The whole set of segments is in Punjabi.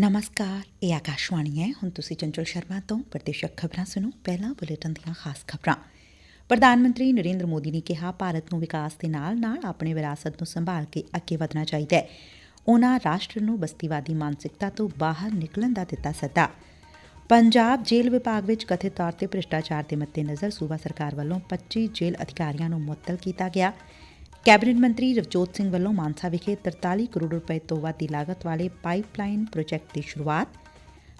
ਨਮਸਕਾਰ, ਇਹ ਆਕਾਸ਼ਵਾਣੀ ਹੈ। ਹੁਣ ਤੁਸੀਂ ਚੰਚਲ ਸ਼ਰਮਾ ਤੋਂ ਪ੍ਰਦੇਸ਼ਕ ਖਬਰਾਂ ਸੁਣੋ। ਪਹਿਲਾਂ ਬੁਲੇਟਿਨ ਦੀਆਂ ਖਾਸ ਖਬਰਾਂ। ਪ੍ਰਧਾਨ ਮੰਤਰੀ ਨਰਿੰਦਰ ਮੋਦੀ ਨੇ ਕਿਹਾ, ਭਾਰਤ ਨੂੰ ਵਿਕਾਸ ਦੇ ਨਾਲ ਨਾਲ ਆਪਣੇ ਵਿਰਾਸਤ ਨੂੰ ਸੰਭਾਲ ਕੇ ਅੱਗੇ ਵਧਣਾ ਚਾਹੀਦਾ ਹੈ। ਉਨ੍ਹਾਂ ਰਾਸ਼ਟਰ ਨੂੰ ਬਸਤੀਵਾਦੀ ਮਾਨਸਿਕਤਾ ਤੋਂ ਬਾਹਰ ਨਿਕਲਣ ਦਾ ਦਿੱਤਾ ਸੱਦਾ। ਪੰਜਾਬ ਜੇਲ੍ਹ ਵਿਭਾਗ ਵਿੱਚ ਕਥਿਤ ਤੌਰ ਤੇ ਭ੍ਰਿਸ਼ਟਾਚਾਰ ਦੇ ਮੱਦੇਨਜ਼ਰ ਸੂਬਾ ਸਰਕਾਰ ਵੱਲੋਂ 25 ਜੇਲ੍ਹ ਅਧਿਕਾਰੀਆਂ ਨੂੰ ਮੁਅੱਤਲ ਕੀਤਾ ਗਿਆ। ਕੈਬਨਿਟ ਮੰਤਰੀ ਰਵਜੋਤ ਸਿੰਘ ਵੱਲੋਂ ਮਾਨਸਾ ਵਿਖੇ 43 ਕਰੋੜ ਰੁਪਏ ਤੋਂ ਵੱਧ ਦੀ ਲਾਗਤ ਵਾਲੇ ਪਾਈਪਲਾਈਨ ਪ੍ਰੋਜੈਕਟ ਦੀ ਸ਼ੁਰੂਆਤ,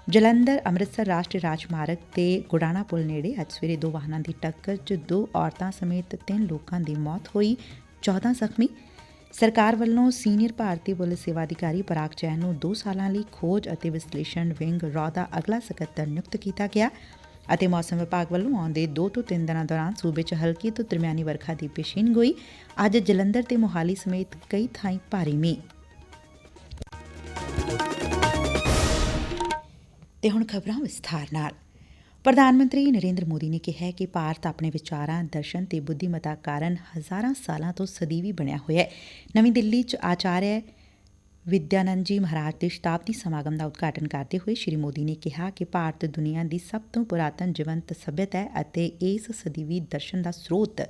ਜਲੰਧਰ, ਅੰਮ੍ਰਿਤਸਰ ਰਾਸ਼ਟਰੀ ਰਾਜਮਾਰਗ ਤੇ ਗੁਡਾਣਾ ਪੁਲ ਨੇੜੇ ਅੱਜ ਸਵੇਰੇ ਦੋ ਵਾਹਨਾਂ ਦੀ ਟੱਕਰ 'ਚ ਦੋ ਔਰਤਾਂ ਸਮੇਤ ਤਿੰਨ ਲੋਕਾਂ ਦੀ ਮੌਤ ਹੋਈ। 14 ਜ਼ਖਮੀ, ਸਰਕਾਰ ਵੱਲੋਂ ਸੀਨੀਅਰ ਭਾਰਤੀ ਪੁਲਿਸ ਸੇਵਾ ਅਧਿਕਾਰੀ ਪਰਾਗ ਜੈਨ ਨੂੰ 2 ਸਾਲਾਂ ਲਈ ਖੋਜ ਅਤੇ ਵਿਸ਼ਲੇਸ਼ਣ ਵਿੰਗ ਰੌ ਦਾ ਅਗਲਾ ਸਕੱਤਰ ਨਿਯੁਕਤ ਕੀਤਾ ਗਿਆ। ਅਤੇ ਮੌਸਮ ਵਿਭਾਗ ਵੱਲੋਂ ਆਉਂਦੇ 2 ਤੋਂ 3 ਦਿਨਾਂ ਦੌਰਾਨ ਸੂਬੇ 'ਚ ਹਲਕੀ ਤੋਂ ਦਰਮਿਆਨੀ ਵਰਖਾ ਦੀ ਪੇਸ਼ੀਨਗੋਈ ਅੱਜ ਜਲੰਧਰ ਤੇ ਮੋਹਾਲੀ ਸਮੇਤ ਕਈ ਥਾਈਂ ਭਾਰੀ ਮੀਂਹ। ਤੇ ਹੁਣ ਖਬਰਾਂ ਵਿਸਥਾਰ ਨਾਲ। ਪ੍ਰਧਾਨ ਮੰਤਰੀ ਨਰਿੰਦਰ ਮੋਦੀ ਨੇ ਕਿਹਾ ਕਿ ਭਾਰਤ ਆਪਣੇ ਵਿਚਾਰਾਂ, ਦਰਸ਼ਨ ਤੇ ਬੁੱਧੀਮਤਾ ਕਾਰਨ ਹਜ਼ਾਰਾਂ ਸਾਲਾਂ ਤੋਂ ਸਦੀਵੀ ਬਣਿਆ ਹੋਇਆ ਹੈ। ਨਵੀਂ ਦਿੱਲੀ 'ਚ ਆਚਾਰਿਆ ਵਿਦਿਆਨੰਦ ਜੀ ਮਹਾਰਾਜ ਦੇ ਸ਼ਤਾਬਦੀ ਸਮਾਗਮ ਦਾ ਉਦਘਾਟਨ ਕਰਦੇ ਹੋਏ ਸ਼੍ਰੀ ਮੋਦੀ ਨੇ ਕਿਹਾ ਕਿ ਭਾਰਤ ਦੁਨੀਆ ਦੀ ਸਭ ਤੋਂ ਪੁਰਾਤਨ ਜੀਵੰਤ ਸਭਿਅਤਾ ਹੈ ਅਤੇ ਇਸ ਸਦੀਵੀ ਦਰਸ਼ਨ ਦਾ ਸਰੋਤ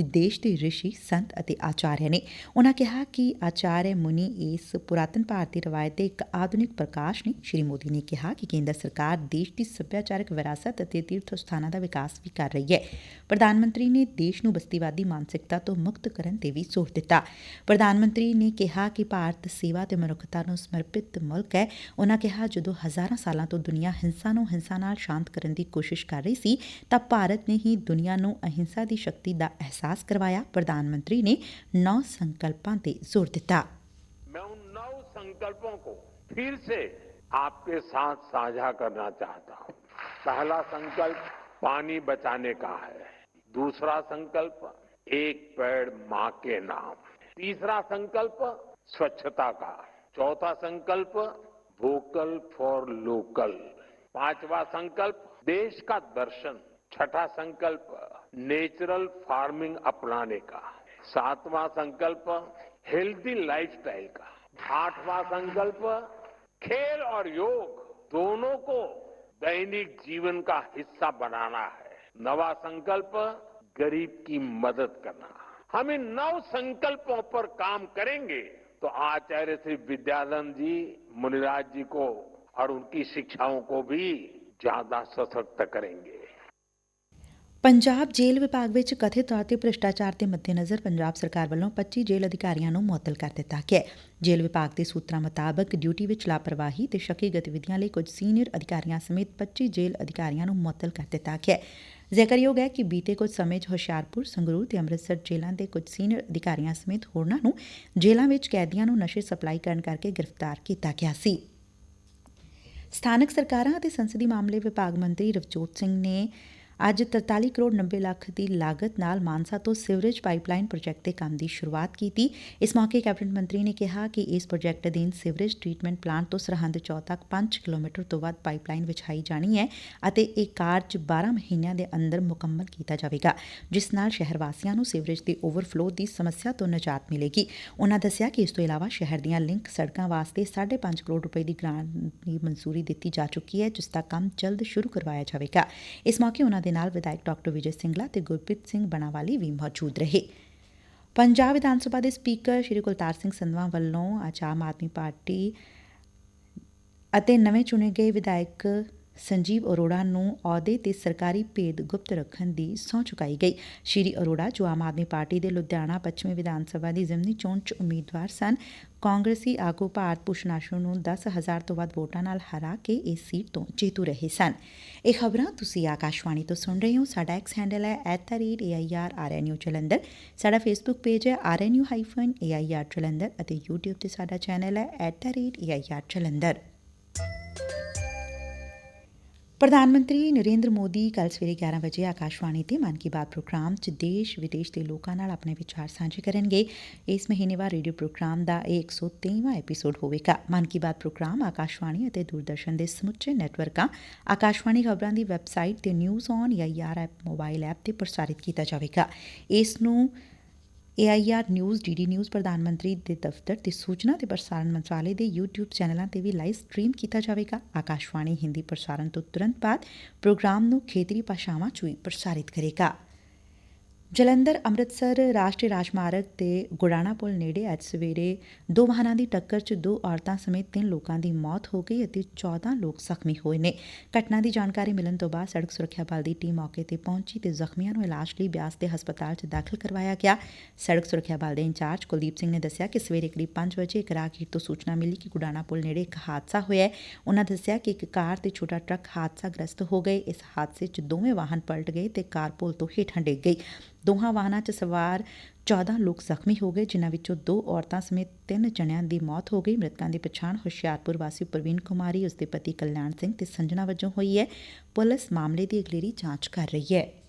ਦੇਸ਼ ਦੇ ਰਿਸ਼ੀ, ਸੰਤ ਅਤੇ ਆਚਾਰਿਆ ਨੇ। ਉਨ੍ਹਾਂ ਕਿਹਾ ਕਿ ਆਚਾਰਿਆ ਮੁਨੀ ਇਸ ਪੁਰਾਤਨ ਭਾਰਤੀ ਰਵਾਇਤ ਦੇ ਇੱਕ ਆਧੁਨਿਕ ਪ੍ਰਕਾਸ਼ ਨੇ। ਸ਼੍ਰੀ ਮੋਦੀ ਨੇ ਕਿਹਾ ਕਿ ਕੇਂਦਰ ਸਰਕਾਰ ਦੇਸ਼ ਦੀ ਸੱਭਿਆਚਾਰਕ ਵਿਰਾਸਤ ਅਤੇ ਤੀਰਥ ਸਥਾਨਾਂ ਦਾ ਵਿਕਾਸ ਵੀ ਕਰ ਰਹੀ ਹੈ। ਪ੍ਰਧਾਨ ਮੰਤਰੀ ਨੇ ਦੇਸ਼ ਨੂੰ ਬਸਤੀਵਾਦੀ ਮਾਨਸਿਕਤਾ ਤੋਂ ਮੁਕਤ ਕਰਨ ਤੇ ਵੀ ਜ਼ੋਰ ਦਿੱਤਾ। ਪ੍ਰਧਾਨ ਮੰਤਰੀ ਨੇ ਕਿਹਾ ਕਿ ਭਾਰਤ ਸੇਵਾ ਤੇ ਮਨੁੱਖਤਾ ਨੂੰ ਸਮਰਪਿਤ ਮੁਲਕ ਹੈ ਉਨ੍ਹਾਂ ਕਿਹਾ ਜਦੋਂ ਹਜ਼ਾਰਾਂ ਸਾਲਾਂ ਤੋਂ ਦੁਨੀਆ ਹਿੰਸਾ ਨੂੰ ਹਿੰਸਾ ਨਾਲ ਸ਼ਾਂਤ ਕਰਨ ਦੀ ਕੋਸ਼ਿਸ਼ ਕਰ ਰਹੀ ਸੀ ਤਾਂ ਭਾਰਤ ਨੇ ਹੀ ਦੁਨੀਆ ਨੂੰ ਅਹਿੰਸਾ ਦੀ ਸ਼ਕਤੀ ਦਾ ਅਹਿਸਾਸ ਕਰਵਾਇਆ ਪ੍ਰਧਾਨ ਮੰਤਰੀ ਨੇ ਨੌ ਸੰਕਲਪਾਂ ਤੇ ਜ਼ੋਰ ਦਿੱਤਾ मैं उन नौ संकल्पों को फिर से आपके साथ साझा करना चाहता हूं पहला संकल्प पानी बचाने का है दूसरा संकल्प एक पेड़ मां के नाम तीसरा संकल्प स्वच्छता का चौथा संकल्प वोकल फॉर लोकल पांचवा संकल्प, देश का दर्शन. छठा संकल्प नेचुरल फ़ार्मिंग अपनाने का. सातवां संकल्प हेल्दी लाइफस्टाइल का. आठवां संकल्प, खेल और योग. दोनों को दैनिक जीवन का हिस्सा बनाना है. नवा संकल्प, गरीब की मदद करना. हम इन नौ संकल्पों पर काम करेंगे। तो आचार्य श्री विद्यानंद जी मुनिराज जी को और उनकी शिक्षाओं को भी ज्यादा सशक्त करेंगे ਪੰਜਾਬ ਜੇਲ੍ਹ ਵਿਭਾਗ ਵਿੱਚ ਕਥਿਤ ਤੌਰ ਤੇ ਭ੍ਰਿਸ਼ਟਾਚਾਰ ਦੇ ਮੱਦੇਨਜ਼ਰ ਪੰਜਾਬ ਸਰਕਾਰ ਵੱਲੋਂ 25 ਜੇਲ੍ਹ ਅਧਿਕਾਰੀਆਂ ਨੂੰ ਮੁਅੱਤਲ ਕਰ ਦਿੱਤਾ ਗਿਆ ਹੈ ਜੇਲ੍ਹ ਵਿਭਾਗ ਦੇ ਸੂਤਰਾਂ ਮੁਤਾਬਕ ਡਿਊਟੀ ਵਿੱਚ ਲਾਪਰਵਾਹੀ ਤੇ ਸ਼ੱਕੀ ਗਤੀਵਿਧੀਆਂ ਲਈ ਕੁਝ ਸੀਨੀਅਰ ਅਧਿਕਾਰੀਆਂ ਸਮੇਤ 25 ਜੇਲ੍ਹ ਅਧਿਕਾਰੀਆਂ ਨੂੰ ਮੁਅੱਤਲ ਕਰ ਦਿੱਤਾ ਗਿਆ ਹੈ ਜ਼ਿਕਰਯੋਗ ਹੈ ਕਿ ਬੀਤੇ ਕੁਝ ਸਮੇਂ 'ਚ ਹੁਸ਼ਿਆਰਪੁਰ, ਸੰਗਰੂਰ ਤੇ ਅੰਮ੍ਰਿਤਸਰ ਜੇਲ੍ਹਾਂ ਦੇ ਕੁਝ ਸੀਨੀਅਰ ਅਧਿਕਾਰੀਆਂ ਸਮੇਤ ਹੋਰਨਾਂ ਨੂੰ ਜੇਲ੍ਹਾਂ ਵਿੱਚ ਕੈਦੀਆਂ ਨੂੰ ਨਸ਼ੇ ਸਪਲਾਈ ਕਰਨ ਕਰਕੇ ਗ੍ਰਿਫਤਾਰ ਕੀਤਾ ਗਿਆ ਸੀ। ਸਥਾਨਕ ਸਰਕਾਰਾਂ ਅਤੇ ਸੰਸਦੀ ਮਾਮਲੇ ਵਿਭਾਗ ਮੰਤਰੀ ਰਵਜੋਤ ਸਿੰਘ ਨੇ ਅੱਜ 43 ਕਰੋੜ 90 ਲੱਖ ਦੀ ਲਾਗਤ ਨਾਲ ਮਾਨਸਾ ਤੋਂ ਸਿਵਰੇਜ ਪਾਈਪਲਾਈਨ ਪ੍ਰੋਜੈਕਟ ਦੇ ਕੰਮ ਦੀ ਸ਼ੁਰੂਆਤ ਕੀਤੀ। ਇਸ ਮੌਕੇ ਕੈਬਨਿਟ ਮੰਤਰੀ ਨੇ ਕਿਹਾ ਕਿ ਇਸ ਪ੍ਰੋਜੈਕਟ ਅਧੀਨ ਸਿਵਰੇਜ ਟ੍ਰੀਟਮੈਂਟ ਪਲਾਂਟ ਤੋਂ ਸਰਹੰਦ ਚੌ ਤੱਕ 5 ਕਿਲੋਮੀਟਰ ਤੋਂ ਵੱਧ ਪਾਈਪਲਾਈਨ ਵਿਛਾਈ ਜਾਣੀ ਹੈ ਅਤੇ ਇਹ ਕਾਰਜ 12 ਮਹੀਨਿਆਂ ਦੇ ਅੰਦਰ ਮੁਕੰਮਲ ਕੀਤਾ ਜਾਵੇਗਾ, ਜਿਸ ਨਾਲ ਸ਼ਹਿਰ ਵਾਸੀਆਂ ਨੂੰ ਸੀਵਰੇਜ ਦੇ ਓਵਰਫਲੋ ਦੀ ਸਮੱਸਿਆ ਤੋਂ ਨਿਜਾਤ ਮਿਲੇਗੀ। ਉਨ੍ਹਾਂ ਦੱਸਿਆ ਕਿ ਇਸ ਤੋਂ ਇਲਾਵਾ ਸ਼ਹਿਰ ਦੀਆਂ ਲਿੰਕ ਸੜਕਾਂ ਵਾਸਤੇ 5.5 ਕਰੋੜ ਰੁਪਏ ਦੀ ਗ੍ਰਾਂਟ ਦੀ ਮਨਜ਼ੂਰੀ ਦਿੱਤੀ ਜਾ ਚੁੱਕੀ ਹੈ, ਜਿਸ ਦਾ ਕੰਮ ਜਲਦ ਸ਼ੁਰੂ ਕਰਵਾਇਆ ਜਾਵੇਗਾ। ਇਸ ਮੌਕੇ ਉਨ੍ਹਾਂ ਦੇ ਨਾਲ ਵਿਧਾਇਕ ਡਾਕਟਰ ਵਿਜੇ ਸਿੰਗਲਾ ਤੇ ਗੁਰਪ੍ਰੀਤ ਸਿੰਘ ਬਣਾਵਾਲੀ ਵੀ ਮੌਜੂਦ ਰਹੇ। ਪੰਜਾਬ ਵਿਧਾਨ ਸਭਾ ਦੇ ਸਪੀਕਰ ਸ਼੍ਰੀ ਕੁਲਤਾਰ ਸਿੰਘ ਸੰਧਵਾ ਵੱਲੋਂ ਅੱਜ ਆਮ ਆਦਮੀ ਪਾਰਟੀ ਅਤੇ ਨਵੇਂ ਚੁਣੇ ਗਏ ਵਿਧਾਇਕ ਸੰਜੀਵ ਅਰੋੜਾ ਨੂੰ ਅਹੁਦੇ ਤੇ ਸਰਕਾਰੀ ਭੇਦ ਗੁਪਤ ਰੱਖਣ ਦੀ ਸਹੁੰ ਚੁਕਾਈ ਗਈ। ਸ਼੍ਰੀ ਅਰੋੜਾ ਜੋ ਆਮ ਆਦਮੀ ਪਾਰਟੀ ਦੇ ਲੁਧਿਆਣਾ ਪੱਛਮੀ ਵਿਧਾਨ ਸਭਾ ਦੀ ਜ਼ਿਮਨੀ ਚੋਣ 'ਚ ਉਮੀਦਵਾਰ ਸਨ, ਕਾਂਗਰਸੀ ਆਗੂ ਭਾਰਤ ਭੂਸ਼ਣ ਆਸ਼ੂ ਨੂੰ 10000 ਤੋਂ ਵੱਧ ਵੋਟਾਂ ਨਾਲ ਹਰਾ ਕੇ ਇਸ ਸੀਟ ਤੋਂ ਜੇਤੂ ਰਹੇ ਸਨ। ਇਹ ਖਬਰਾਂ ਤੁਸੀਂ ਆਕਾਸ਼ਵਾਣੀ ਤੋਂ ਸੁਣ ਰਹੇ ਹੋ। ਸਾਡਾ ਐਕਸ ਹੈਂਡਲ ਹੈ @airrnu ਜਲੰਧਰ ਸਾਡਾ ਫੇਸਬੁੱਕ ਪੇਜ ਹੈ rnu-air ਜਲੰਧਰ ਅਤੇ YouTube ਤੇ ਸਾਡਾ ਚੈਨਲ ਹੈ @air ਜਲੰਧਰ ਪ੍ਰਧਾਨ ਮੰਤਰੀ ਨਰੇਂਦਰ ਮੋਦੀ ਕੱਲ ਸਵੇਰੇ 11 ਵਜੇ ਆਕਾਸ਼ਵਾਣੀ ਤੇ ਮਨ ਕੀ ਬਾਤ ਪ੍ਰੋਗਰਾਮ 'ਚ ਦੇਸ਼, ਵਿਦੇਸ਼ ਦੇ ਲੋਕਾਂ ਨਾਲ ਆਪਣੇ ਵਿਚਾਰ ਸਾਂਝੇ ਕਰਨਗੇ। ਇਸ ਮਹੀਨੇਵਾਰ ਰੇਡੀਓ ਪ੍ਰੋਗਰਾਮ ਦਾ ਇਹ 103ਵਾਂ ਐਪੀਸੋਡ ਹੋਵੇਗਾ। ਮਨ ਕੀ ਬਾਤ ਪ੍ਰੋਗਰਾਮ ਆਕਾਸ਼ਵਾਣੀ ਅਤੇ ਦੂਰਦਰਸ਼ਨ ਦੇ ਸਮੁੱਚੇ ਨੈਟਵਰਕਾਂ, ਆਕਾਸ਼ਵਾਣੀ ਖਬਰਾਂ ਦੀ ਵੈਬਸਾਈਟ ਤੇ ਨਿਊਜ਼ ਔਨ ਜਾਂ ਯਾਰ ਐਪ ਮੋਬਾਈਲ ਐਪ ਤੇ ਪ੍ਰਸਾਰਿਤ ਕੀਤਾ ਜਾਵੇਗਾ। ਇਸ ਨੂੰ ਏਆਈਆਰ ਨਿਊਜ਼ ਡੀਡੀ ਨਿਊਜ਼ ਪ੍ਰਧਾਨ ਮੰਤਰੀ ਦੇ ਦਫ਼ਤਰ ਤੇ ਸੂਚਨਾ ਤੇ ਪ੍ਰਸਾਰਣ ਮੰਤਰਾਲੇ ਦੇ YouTube ਚੈਨਲਾਂ ਤੇ ਵੀ ਲਾਈਵ ਸਟ੍ਰੀਮ ਕੀਤਾ ਜਾਵੇਗਾ। ਆਕਾਸ਼ਵਾਣੀ ਹਿੰਦੀ ਪ੍ਰਸਾਰਣ ਤੋਂ ਤੁਰੰਤ ਬਾਅਦ ਪ੍ਰੋਗਰਾਮ ਨੂੰ ਖੇਤਰੀ ਭਾਸ਼ਾਵਾਂ 'ਚ ਵੀ ਪ੍ਰਸਾਰਿਤ ਕਰੇਗਾ। ਜਲੰਧਰ, ਅੰਮ੍ਰਿਤਸਰ ਰਾਸ਼ਟਰੀ ਰਾਜਮਾਰਗ ਤੇ ਗੁੜਾਣਾ ਪੁਲ ਨੇੜੇ ਅੱਜ ਸਵੇਰੇ ਦੋ ਵਾਹਨਾਂ ਦੀ ਟੱਕਰ 'ਚ ਦੋ ਔਰਤਾਂ ਸਮੇਤ ਤਿੰਨ ਲੋਕਾਂ ਦੀ ਮੌਤ ਹੋ ਗਈ ਅਤੇ 14 ਲੋਕ ਜ਼ਖਮੀ ਹੋਏ ਨੇ। ਘਟਨਾ ਦੀ ਜਾਣਕਾਰੀ ਮਿਲਣ ਤੋਂ ਬਾਅਦ ਸੜਕ ਸੁਰੱਖਿਆ ਬਲ ਦੀ ਟੀਮ ਮੌਕੇ ਤੇ ਪਹੁੰਚੀ ਤੇ ਜ਼ਖਮੀਆਂ ਨੂੰ ਇਲਾਜ ਲਈ ਬਿਆਸ ਦੇ ਹਸਪਤਾਲ 'ਚ ਦਾਖਲ ਕਰਵਾਇਆ ਗਿਆ। ਸੜਕ ਸੁਰੱਖਿਆ ਬਲ ਦੇ ਇੰਚਾਰਜ ਕੁਲਦੀਪ ਸਿੰਘ ਨੇ ਦੱਸਿਆ ਕਿ ਸਵੇਰੇ ਕਰੀਬ 5 ਵਜੇ ਇੱਕ ਰਾਹਗੀਰ ਤੋਂ ਸੂਚਨਾ ਮਿਲੀ ਕਿ ਗੁੜਾਣਾ ਪੁਲ ਨੇੜੇ ਇੱਕ ਹਾਦਸਾ ਹੋਇਆ ਹੈ। ਉਹਨਾਂ ਦੱਸਿਆ ਕਿ ਇੱਕ ਕਾਰ ਤੇ ਛੋਟਾ ਟਰੱਕ ਹਾਦਸਾ ਗ੍ਰਸਤ ਹੋ ਗਏ। ਇਸ ਹਾਦਸੇ 'ਚ ਦੋਵੇਂ ਵਾਹਨ ਪਲਟ ਗਏ ਤੇ ਕਾਰ ਪੁਲ ਤੋਂ ਹੇਠਾਂ ਡਿੱਗ ਗਈ। ਦੋਹਾਂ ਵਾਹਨਾਂ 'ਚ ਸਵਾਰ 14 ਲੋਕ ਜ਼ਖਮੀ ਹੋ ਗਏ, ਜਿਨ੍ਹਾਂ ਵਿੱਚੋਂ ਦੋ ਔਰਤਾਂ ਸਮੇਤ ਤਿੰਨ ਜਣਿਆਂ ਦੀ ਮੌਤ ਹੋ ਗਈ। ਮ੍ਰਿਤਕਾਂ ਦੀ ਪਛਾਣ ਹੁਸ਼ਿਆਰਪੁਰ ਵਾਸੀ ਪ੍ਰਵੀਨ ਕੁਮਾਰੀ ਉਸ ਦੇ ਪਤੀ ਕਲਿਆਣ ਸਿੰਘ ਤੇ ਸੰਜਨਾ ਵਜੋਂ ਹੋਈ ਹੈ। ਪੁਲਿਸ ਮਾਮਲੇ ਦੀ ਅਗਲੇਰੀ ਜਾਂਚ ਕਰ ਰਹੀ ਹੈ।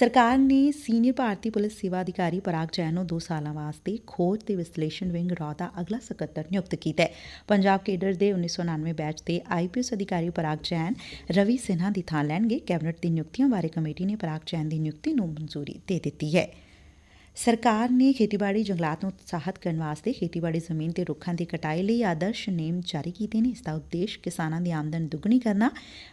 ਸਰਕਾਰ ਨੇ ਸੀਨੀਅਰ ਭਾਰਤੀ ਪੁਲਿਸ ਸੇਵਾ ਅਧਿਕਾਰੀ ਪਰਾਗ ਜੈਨ ਨੂੰ 2 ਸਾਲਾਂ ਵਾਸਤੇ ਖੋਜ ਤੇ ਵਿਸ਼ਲੇਸ਼ਣ ਵਿੰਗ ਰੌ ਦਾ ਅਗਲਾ ਸਕੱਤਰ ਨਿਯੁਕਤ ਕੀਤਾ ਹੈ। ਪੰਜਾਬ ਕੇਡਰ ਦੇ 1999 ਬੈਚ ਦੇ ਆਈਪੀਐਸ ਅਧਿਕਾਰੀ ਪਰਾਗ ਜੈਨ, ਰਵੀ ਸਿਨਹਾ ਦੀ ਥਾਂ ਲੈਣਗੇ। ਕੈਬਨਿਟ ਦੀ ਨਿਯੁਕਤੀਆਂ ਬਾਰੇ ਕਮੇਟੀ ਨੇ ਪਰਾਗ ਜੈਨ ਦੀ ਨਿਯੁਕਤੀ ਨੂੰ ਮਨਜ਼ੂਰੀ ਦੇ ਦਿੱਤੀ ਹੈ। ਸਰਕਾਰ ਨੇ ਖੇਤੀਬਾੜੀ ਜੰਗਲਾਤ ਨੂੰ ਉਤਸ਼ਾਹਿਤ ਕਰਨ ਵਾਸਤੇ ਖੇਤੀਬਾੜੀ ਜ਼ਮੀਨ ਤੇ ਰੁੱਖਾਂ ਦੀ ਕਟਾਈ ਲਈ ਆਦਰਸ਼ ਨੇਮ ਜਾਰੀ ਕੀਤੇ ਨੇ। ਇਸ ਦਾ ਉਦੇਸ਼ ਕਿਸਾਨਾਂ ਦੀ ਆਮਦਨ ਦੁੱਗਣੀ ਕਰਨਾ,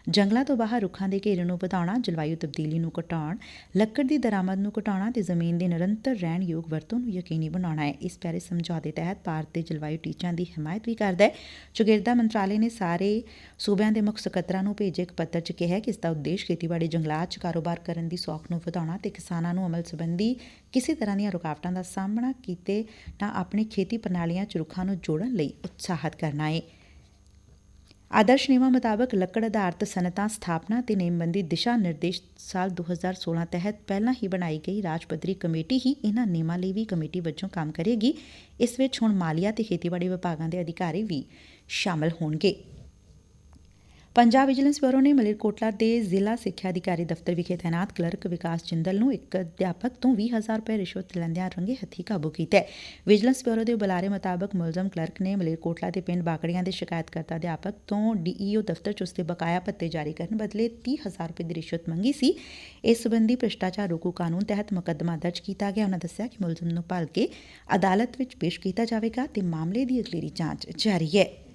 ਜੰਗਲਾਂ ਤੋਂ ਬਾਹਰ ਰੁੱਖਾਂ ਦੇ ਘੇਰੇ ਨੂੰ ਵਧਾਉਣਾ, ਜਲਵਾਯੂ ਤਬਦੀਲੀ ਨੂੰ ਘਟਾਉਣ, ਲੱਕੜ ਦੀ ਦਰਾਮਦ ਨੂੰ ਘਟਾਉਣਾ ਤੇ ਜ਼ਮੀਨ ਦੀ ਨਿਰੰਤਰ ਰਹਿਣ ਯੋਗ ਵਰਤੋਂ ਨੂੰ ਯਕੀਨੀ ਬਣਾਉਣਾ ਹੈ। ਇਸ ਪੈਰਿਸ ਸਮਝੌਤੇ ਤਹਿਤ ਭਾਰਤ ਦੇ ਜਲਵਾਯੂ ਟੀਚਿਆਂ ਦੀ ਹਮਾਇਤ ਵੀ ਕਰਦਾ ਹੈ। ਚੁਗਿਰਦਾ ਮੰਤਰਾਲੇ ਨੇ ਸਾਰੇ ਸੂਬਿਆਂ ਦੇ ਮੁੱਖ ਸਕੱਤਰਾਂ ਨੂੰ ਭੇਜੇ ਇੱਕ ਪੱਤਰ 'ਚ ਕਿਹਾ ਕਿ ਇਸ ਦਾ ਉਦੇਸ਼ ਖੇਤੀਬਾੜੀ ਜੰਗਲਾਤ 'ਚ ਕਾਰੋਬਾਰ ਕਰਨ ਦੀ ਸੌਖ ਨੂੰ ਵਧਾਉਣਾ ਤੇ ਕਿਸਾਨਾਂ ਨੂੰ ਅਮਲ ਸੰਬੰਧੀ ਕਿਸੇ ਤਰ੍ਹਾਂ ਦੀਆਂ ਰੁਕਾਵਟਾਂ ਦਾ ਸਾਹਮਣਾ ਕੀਤੇ ਤਾਂ ਆਪਣੀ ਖੇਤੀ ਪ੍ਰਣਾਲੀਆਂ 'ਚ ਰੁੱਖਾਂ ਨੂੰ ਜੋੜਨ ਲਈ ਉਤਸ਼ਾਹਿਤ ਕਰਨਾ ਹੈ ਆਦਰਸ਼ ਨਿਯਮਾਂ ਮੁਤਾਬਕ ਲੱਕੜ ਆਧਾਰਿਤ ਸਨਅਤਾਂ ਸਥਾਪਨਾ ਤੇ ਨੇਮਬੰਦੀ ਦਿਸ਼ਾ ਨਿਰਦੇਸ਼ ਸਾਲ 2016 ਤਹਿਤ ਪਹਿਲਾਂ ਹੀ ਬਣਾਈ ਗਈ ਰਾਜ ਪੱਧਰੀ ਕਮੇਟੀ ਹੀ ਇਹਨਾਂ ਨਿਯਮਾਂ ਲਈ ਵੀ ਕਮੇਟੀ ਵਜੋਂ ਕੰਮ ਕਰੇਗੀ। ਇਸ ਵਿੱਚ ਹੁਣ ਮਾਲੀਆ ਤੇ ਖੇਤੀਬਾੜੀ ਵਿਭਾਗਾਂ ਦੇ ਅਧਿਕਾਰੀ ਵੀ ਸ਼ਾਮਲ ਹੋਣਗੇ। ਪੰਜਾਬ ਵਿਜੀਲੈਂਸ ਬਿਊਰੋ ਨੇ ਮਲੇਰਕੋਟਲਾ ਦੇ ਜ਼ਿਲ੍ਹਾ ਸਿੱਖਿਆ ਅਧਿਕਾਰੀ ਦਫ਼ਤਰ ਵਿਖੇ ਤਾਇਨਾਤ ਕਲਰਕ ਵਿਕਾਸ ਜਿੰਦਲ ਨੂੰ ਇੱਕ ਅਧਿਆਪਕ ਤੋਂ 20000 ਰੁਪਏ ਰਿਸ਼ਵਤ ਲੈਂਦਿਆਂ ਰੰਗੇ ਹੱਥੀ ਕਾਬੂ ਕੀਤਾ ਹੈ। ਵਿਜੀਲੈਂਸ ਬਿਊਰੋ ਦੇ ਬੁਲਾਰੇ ਮੁਤਾਬਕ ਮੁਲਜ਼ਮ ਕਲਰਕ ਨੇ ਮਲੇਰਕੋਟਲਾ ਦੇ ਪਿੰਡ ਬਾਕੜੀਆਂ ਦੇ ਸ਼ਿਕਾਇਤਕਰਤਾ ਅਧਿਆਪਕ ਤੋਂ ਡੀਈਓ ਦਫ਼ਤਰ 'ਚ ਉਸਦੇ ਬਕਾਇਆ ਭੱਤੇ ਜਾਰੀ ਕਰਨ ਬਦਲੇ 30000 ਰੁਪਏ ਦੀ ਰਿਸ਼ਵਤ ਮੰਗੀ ਸੀ। ਇਸ ਸਬੰਧੀ ਭ੍ਰਿਸ਼ਟਾਚਾਰ ਰੋਕੂ ਕਾਨੂੰਨ ਤਹਿਤ ਮੁਕੱਦਮਾ ਦਰਜ ਕੀਤਾ ਗਿਆ। ਉਹਨਾਂ ਦੱਸਿਆ ਕਿ ਮੁਲਜ਼ਮ ਨੂੰ ਭਲ ਕੇ ਅਦਾਲਤ ਵਿੱਚ ਪੇਸ਼ ਕੀਤਾ ਜਾਵੇਗਾ ਤੇ ਮਾਮਲੇ ਦੀ ਅਗਲੇਰੀ ਜਾਂਚ ਜਾਰੀ ਹੈ।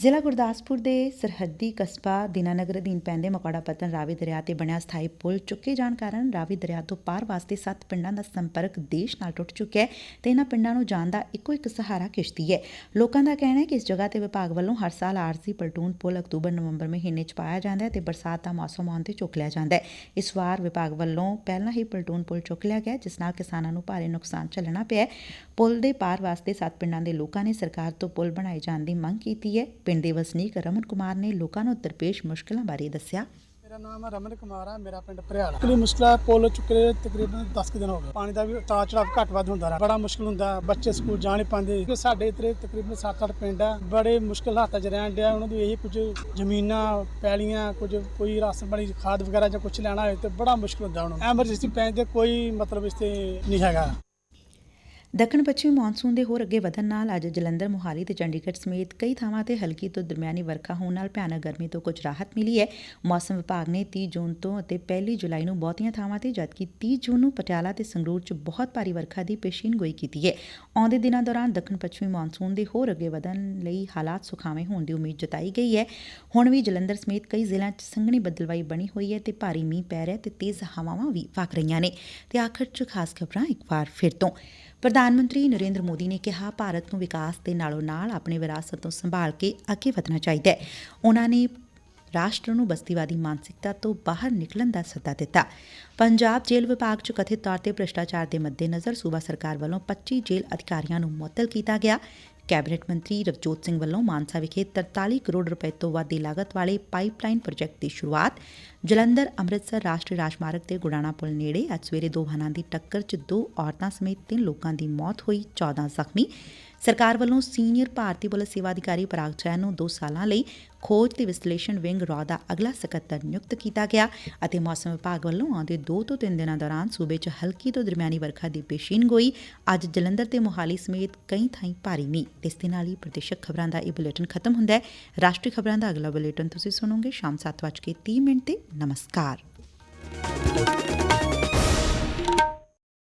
ਜ਼ਿਲ੍ਹਾ ਗੁਰਦਾਸਪੁਰ ਦੇ ਸਰਹੱਦੀ ਕਸਬਾ ਦੀਨਾਨਗਰ ਅਧੀਨ ਪੈਂਦੇ ਮਕੌੜਾ ਪਤਨ ਰਾਵੀ ਦਰਿਆ ਤੇ ਬਣਿਆ ਸਥਾਈ ਪੁਲ ਚੁੱਕੇ ਜਾਣ ਕਾਰਨ ਰਾਵੀ ਦਰਿਆ ਤੋਂ ਪਾਰ ਵਾਸਤੇ ਸੱਤ ਪਿੰਡਾਂ ਦਾ ਸੰਪਰਕ ਦੇਸ਼ ਨਾਲ ਟੁੱਟ ਚੁੱਕਿਆ ਹੈ ਤੇ ਇਹਨਾਂ ਪਿੰਡਾਂ ਨੂੰ ਜਾਣ ਦਾ ਇੱਕੋ ਇੱਕ ਸਹਾਰਾ ਕਿਸ਼ਤੀ ਹੈ। ਲੋਕਾਂ ਦਾ ਕਹਿਣਾ ਹੈ ਕਿ ਇਸ ਜਗ੍ਹਾ ਤੇ ਵਿਭਾਗ ਵੱਲੋਂ ਹਰ ਸਾਲ ਆਰਜ਼ੀ ਪਲਟੂਨ ਪੁਲ ਅਕਤੂਬਰ ਨਵੰਬਰ ਮਹੀਨੇ 'ਚ ਪਾਇਆ ਜਾਂਦਾ ਹੈ ਤੇ ਬਰਸਾਤ ਦਾ ਮੌਸਮ ਆਉਣ ਤੇ ਚੁੱਕ ਲਿਆ ਜਾਂਦਾ ਹੈ। ਇਸ ਵਾਰ ਵਿਭਾਗ ਵੱਲੋਂ ਪਹਿਲਾਂ ਹੀ ਪਲਟੂਨ ਪੁਲ ਚੁੱਕ ਲਿਆ ਗਿਆ ਜਿਸ ਨਾਲ ਕਿਸਾਨਾਂ ਨੂੰ ਭਾਰੀ ਨੁਕਸਾਨ ਝੱਲਣਾ ਪਿਆ ਪੁਲ ਦੇ ਪਾਰ ਵਾਸਤੇ ਸੱਤ ਪਿੰਡਾਂ ਦੇ ਲੋਕਾਂ ਨੇ ਸਰਕਾਰ ਤੋਂ ਪੁਲ ਬਣਾਏ ਜਾਣ ਦੀ ਮੰਗ ਕੀਤੀ ਹੈ। ਪਿੰਡ ਦੇ ਵਸਨੀਕ ਰਮਨ ਕੁਮਾਰ ਨੇ ਲੋਕਾਂ ਨੂੰ ਦਰਪੇਸ਼ ਮੁਸ਼ਕਲਾਂ ਬਾਰੇ ਦੱਸਿਆ। ਮੇਰਾ ਨਾਮ ਰਮਨ ਕੁਮਾਰ ਹੈ ਮੇਰਾ ਪਿੰਡ ਭਰਿਆਲ। ਕਿਲੀ ਮੁਸ਼ਕਲਾਂ ਪੁੱਲ ਚੁੱਕੇ ਤਕਰੀਬਨ 10 ਕੁ ਦਿਨ ਹੋ ਗਏ। ਪਾਣੀ ਦਾ ਵੀ ਉਤਾਰ ਚੜਾਵ ਘੱਟ ਵੱਧ ਹੁੰਦਾ ਰਿਹਾ। ਬੜਾ ਮੁਸ਼ਕਲ ਹੁੰਦਾ, ਬੱਚੇ ਸਕੂਲ ਜਾ ਨਹੀਂ ਪਾਉਂਦੇ। ਕਿਉਂਕਿ ਸਾਡੇ ਇੱਥੇ ਤਕਰੀਬਨ 7-8 ਪਿੰਡ ਆ, ਬੜੇ ਮੁਸ਼ਕਲ ਹਾਲਾਤਾਂ 'ਚ ਰਹਿਣ ਡਿਆ। ਉਹਨਾਂ ਦੀ ਇਹ ਕੁਝ ਜ਼ਮੀਨਾਂ, ਪੈਲੀਆਂ, ਕੁਝ ਕੋਈ ਰਾਸ਼ਨ ਪਾਣੀ, ਖਾਦ ਵਗੈਰਾ ਜਾਂ ਕੁਝ ਲੈਣਾ ਹੋਏ ਤੇ ਬੜਾ ਮੁਸ਼ਕਲ ਹੁੰਦਾ ਉਹਨਾਂ ਨੂੰ। ਐਮਰਜੈਂਸੀ ਪੈਣ ਤੇ ਕੋਈ ਮਤਲਬ ਇਸ ਤੇ ਨਹੀਂ ਹੈਗਾ। ਦੱਖਣ ਪੱਛਮੀ ਮੌਨਸੂਨ ਦੇ ਹੋਰ ਅੱਗੇ ਵਧਣ ਨਾਲ ਅੱਜ ਜਲੰਧਰ, ਮੋਹਾਲੀ ਤੇ ਚੰਡੀਗੜ੍ਹ ਸਮੇਤ ਕਈ ਥਾਵਾਂ ਤੇ ਹਲਕੀ ਤੋਂ ਦਰਮਿਆਨੀ ਵਰਖਾ ਹੋਣ ਨਾਲ ਭਿਆਨਕ ਗਰਮੀ ਤੋਂ ਕੁਝ ਰਾਹਤ ਮਿਲੀ ਹੈ। ਮੌਸਮ ਵਿਭਾਗ ਨੇ 30 ਜੂਨ ਤੋਂ ਅਤੇ 1 ਜੁਲਾਈ ਨੂੰ ਬਹੁਤੀਆਂ ਥਾਵਾਂ ਤੇ ਜਦਕਿ 30 ਜੂਨ ਨੂੰ ਪਟਿਆਲਾ ਤੇ ਸੰਗਰੂਰ 'ਚ ਬਹੁਤ ਭਾਰੀ ਵਰਖਾ ਦੀ ਪੇਸ਼ੀਨਗੋਈ ਕੀਤੀ ਹੈ। ਆਉਂਦੇ ਦਿਨਾਂ ਦੌਰਾਨ ਦੱਖਣ ਪੱਛਮੀ ਮੌਨਸੂਨ ਦੇ ਹੋਰ ਅੱਗੇ ਵਧਣ ਲਈ ਹਾਲਾਤ ਸੁਖਾਵੇਂ ਹੋਣ ਦੀ ਉਮੀਦ ਜਤਾਈ ਗਈ ਹੈ। ਹੁਣ ਵੀ ਜਲੰਧਰ ਸਮੇਤ ਕਈ ਜ਼ਿਲ੍ਹਿਆਂ 'ਚ ਸੰਘਣੀ ਬੱਦਲਵਾਈ ਬਣੀ ਹੋਈ ਹੈ ਤੇ ਭਾਰੀ ਮੀਂਹ ਪੈ ਰਿਹਾ ਤੇ ਤੇਜ਼ ਹਵਾਵਾਂ ਵੀ ਵਗ ਰਹੀਆਂ ਨੇ। ਤੇ ਆਖਰ 'ਚ ਖਾਸ ਖਬਰਾਂ ਇੱਕ ਵਾਰ ਫਿਰ ਤੋਂ। ਪ੍ਰਧਾਨ ਮੰਤਰੀ ਨਰਿੰਦਰ ਮੋਦੀ ਨੇ ਕਿਹਾ, ਭਾਰਤ ਨੂੰ ਵਿਕਾਸ ਦੇ ਨਾਲੋਂ ਨਾਲ ਆਪਣੀ ਵਿਰਾਸਤ ਤੋਂ ਸੰਭਾਲ ਕੇ ਅੱਗੇ ਵਧਣਾ ਚਾਹੀਦਾ ਹੈ। ਉਹਨਾਂ ਨੇ ਰਾਸ਼ਟਰ ਨੂੰ ਬਸਤੀਵਾਦੀ ਮਾਨਸਿਕਤਾ ਤੋਂ ਬਾਹਰ ਨਿਕਲਣ ਦਾ ਸੱਦਾ ਦਿੱਤਾ। ਪੰਜਾਬ ਜੇਲ੍ਹ ਵਿਭਾਗ 'ਚ ਕਥਿਤ ਤੌਰ ਤੇ ਭ੍ਰਿਸ਼ਟਾਚਾਰ ਦੇ ਮੱਦੇਨਜ਼ਰ ਸੂਬਾ ਸਰਕਾਰ ਵੱਲੋਂ 25 ਜੇਲ੍ਹ ਅਧਿਕਾਰੀਆਂ ਨੂੰ ਮੁਅੱਤਲ ਕੀਤਾ ਗਿਆ। ਕੈਬਨਿਟ ਮੰਤਰੀ ਰਵਜੋਤ ਸਿੰਘ ਵੱਲੋਂ ਮਾਨਸਾ ਵਿਖੇ 43 ਕਰੋੜ ਰੁਪਏ ਤੋਂ ਵੱਧ ਦੀ ਲਾਗਤ ਵਾਲੇ ਪਾਈਪਲਾਈਨ ਪ੍ਰੋਜੈਕਟ ਦੀ ਸ਼ੁਰੂਆਤ ਜਲੰਧਰ, ਅੰਮ੍ਰਿਤਸਰ ਰਾਸ਼ਟਰੀ ਰਾਜਮਾਰਗ ਤੇ ਗੁੜਾਣਾ ਪੁਲ ਨੇੜੇ ਅੱਜ ਸਵੇਰੇ ਦੋ ਵਾਹਨਾਂ ਦੀ ਟੱਕਰ 'ਚ ਦੋ ਔਰਤਾਂ ਸਮੇਤ ਤਿੰਨ ਲੋਕਾਂ ਦੀ ਮੌਤ ਹੋਈ 14 ਜ਼ਖਮੀ। ਸਰਕਾਰ ਵੱਲੋਂ ਸੀਨੀਅਰ ਭਾਰਤੀ ਪੁਲਿਸ ਸੇਵਾ ਅਧਿਕਾਰੀ ਪਰਾਗ ਜੈਨ ਨੂੰ 2 ਸਾਲਾਂ ਲਈ ਖੋਜ ਤੇ ਵਿਸ਼ਲੇਸ਼ਣ ਵਿੰਗ ਰੌ ਦਾ ਅਗਲਾ ਸਕੱਤਰ ਨਿਯੁਕਤ ਕੀਤਾ ਗਿਆ ਅਤੇ ਮੌਸਮ ਵਿਭਾਗ ਵੱਲੋਂ ਆਉਂਦੇ 2 ਤੋਂ 3 ਦਿਨਾਂ ਦੌਰਾਨ ਸੂਬੇ 'ਚ ਹਲਕੀ ਤੋਂ ਦਰਮਿਆਨੀ ਵਰਖਾ ਦੀ ਪੇਸ਼ੀਨਗੋਈ ਅੱਜ ਜਲੰਧਰ ਤੇ ਮੋਹਾਲੀ ਸਮੇਤ ਕਈ ਥਾਈਂ ਭਾਰੀ ਮੀਂਹ। ਇਸ ਦੇ ਨਾਲ ਹੀ ਪ੍ਰਦੇਸ਼ਕ ਖਬਰਾਂ ਦਾ ਇਹ ਬੁਲੇਟਿਨ ਖਤਮ ਹੁੰਦਾ ਹੈ। ਰਾਸ਼ਟਰੀ ਖਬਰਾਂ ਦਾ ਅਗਲਾ ਬੁਲੇਟਿਨ ਤੁਸੀਂ ਸੁਣੋਗੇ ਸ਼ਾਮ 7:30 ਮਿੰਟ ਤੇ। ਨਮਸਕਾਰ।